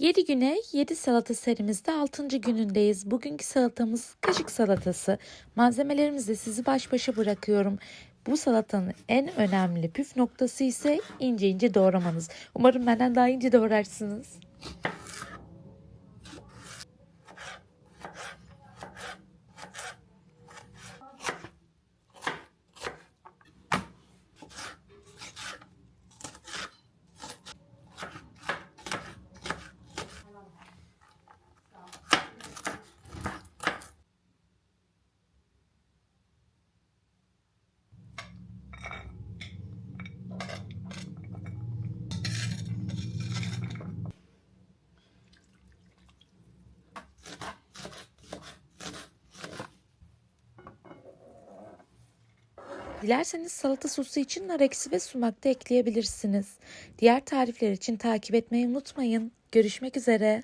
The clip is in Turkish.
7 güne 7 salata serimizde 6. günündeyiz. Bugünkü salatamız kaşık salatası. Malzemelerimizle sizi baş başa bırakıyorum. Bu salatanın en önemli püf noktası ise ince ince doğramanız. Umarım benden daha ince doğrarsınız. Dilerseniz salata sosu için nar eksi ve sumak da ekleyebilirsiniz. Diğer tarifler için takip etmeyi unutmayın. Görüşmek üzere.